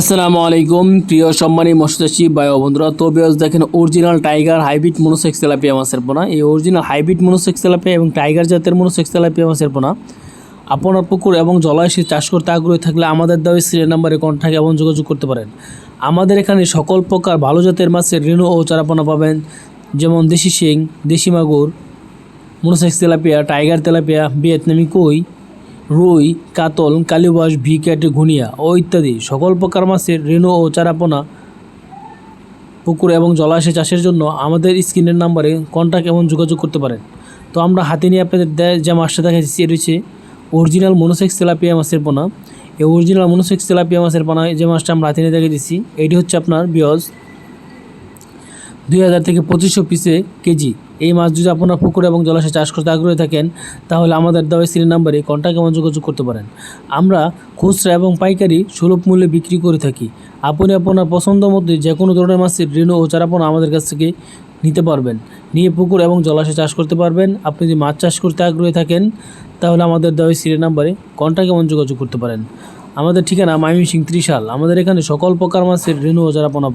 আসসালামু আলাইকুম, প্রিয় সম্মানী মৎস্যচাষী বায়ু বন্ধুরা। তো দেখেন original tiger hybrid monosex tilapia মাছের পোনা এই অরিজিনাল হাইব্রিড মনোসেক্স তেলাপিয়া এবং টাইগার জাতের মনোসেক্স তেলাপিয়া মাছের পোনা আপনার পুকুর এবং জলাশয়ে চাষ করতে আগ্রহী থাকলে আমাদের দেওয়া সিরিয়াল নাম্বারে কন্ট্যাক্ট এবং যোগাযোগ করতে পারেন। আমাদের এখানে সকল প্রকার ভালো জাতের মাছের রেণু ও চারাপোনা পাবেন। যেমন দেশি শিং, দেশি মাগুর মনোসেক্স তেলাপিয়া টাইগার তেলাপিয়া ভিয়েতনামি কই রুই, কাতল, কালিবাস ভিক্যাট ঘুনিয়া ও ইত্যাদি সকল প্রকার মাছের রেণু ও চারাপোনা পুকুর এবং জলাশয় চাষের জন্য আমাদের স্ক্রিনের নাম্বারে কন্ট্যাক্ট এবং যোগাযোগ করতে পারেন। তো আমরা হাতে নিয়ে আপনাদের দেয় যে মাছটা দেখাচ্ছি এটি হচ্ছে অরিজিনাল মনোসেক্স তেলাপিয়া মাছের পোনা। এই অরিজিনাল মনোসেক্স তেলাপিয়া মাছের পোনা যে মাছটা আমরা হাতে নিয়ে দেখে দিচ্ছি এটি হচ্ছে আপনার বিয়জ দুই হাজার থেকে পঁচিশশো পিসে কেজি। এই মাছ যদি আপনারা পুকুর এবং জলাশয়ে চাষ করতে আগ্রহী থাকেন, তাহলে আমাদের দেওয়া সিরিয়াল নাম্বারে কন্ট্যাক্ট এবং যোগাযোগ করতে পারেন। আমরা খুচরা এবং পাইকারি সুলভ মূল্যে বিক্রি করে থাকি। আপনি আপনার পছন্দ মতো যে কোনো ধরনের মাছের ঋণ ও চারাপোনা আমাদের কাছ থেকে নিতে পারবেন। নিয়ে পুকুর এবং জলাশয়ে চাষ করতে পারবেন। আপনি যদি মাছ চাষ করতে আগ্রহী থাকেন, তাহলে আমাদের দেওয়া সিরিয়াল নাম্বারে কন্ট্যাক্ট এবং যোগাযোগ করতে পারেন। আমাদের ঠিকানা মাইমিসিং ত্রিশাল। আমাদের এখানে সকল প্রকার মাছের ঋণ ও চারাপোনা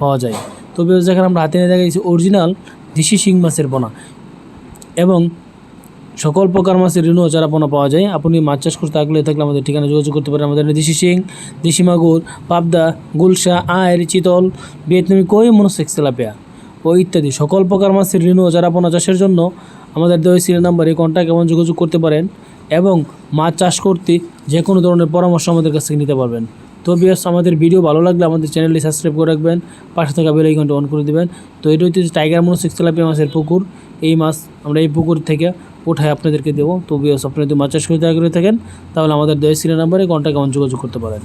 পাওয়া যায়। তবে যেখানে আমরা হাতে নিয়ে দেখা গেছি অরিজিনাল দেশি শিং মাছের পোনা এবং সকল প্রকার মাছের ঋণ ও চারাপোনা পাওয়া যায়, আপনি মাছ চাষ করতে আগ্রহী থাকলে আমাদের ঠিকানা যোগাযোগ করতে পারেন। আমাদের দেশি শিং, দেশি মাগুর, পাবদা, গুলশা আয়ের চিতল, ভিয়েতনামি, কই মনোসেক্স তেলাপিয়া ও ইত্যাদি। সকল প্রকার মাছের ঋণ ও চারাপোনা চাষের জন্য আমাদের দেওয়া সিরিয়াল নাম্বারে কন্ট্যাক্ট এবং যোগাযোগ করতে পারেন এবং মাছ চাষ করতে যে কোনো ধরনের পরামর্শ আমাদের কাছ থেকে নিতে পারবেন। তো বিয়াস আমাদের ভিডিও ভালো লাগলে আমাদের চ্যানেলটি সাবস্ক্রাইব করে রাখবেন। পাশে থাকা বেল আইকনটা অন করে দেবেন। তো এটা হচ্ছে টাইগার মনোসেক্স তেলাপিয়া মাছের পুকুর। এই মাছ আমরা এই পুকুর থেকে উঠায় আপনাদেরকে দেবো। তো বিয়াস আপনারা যদি মাছ চাষ করতে আগ্রহী থাকেন, তাহলে আমাদের দয়া সিরিয়াল নাম্বারে কন্ট্যাক্ট কেমন যোগাযোগ করতে পারেন।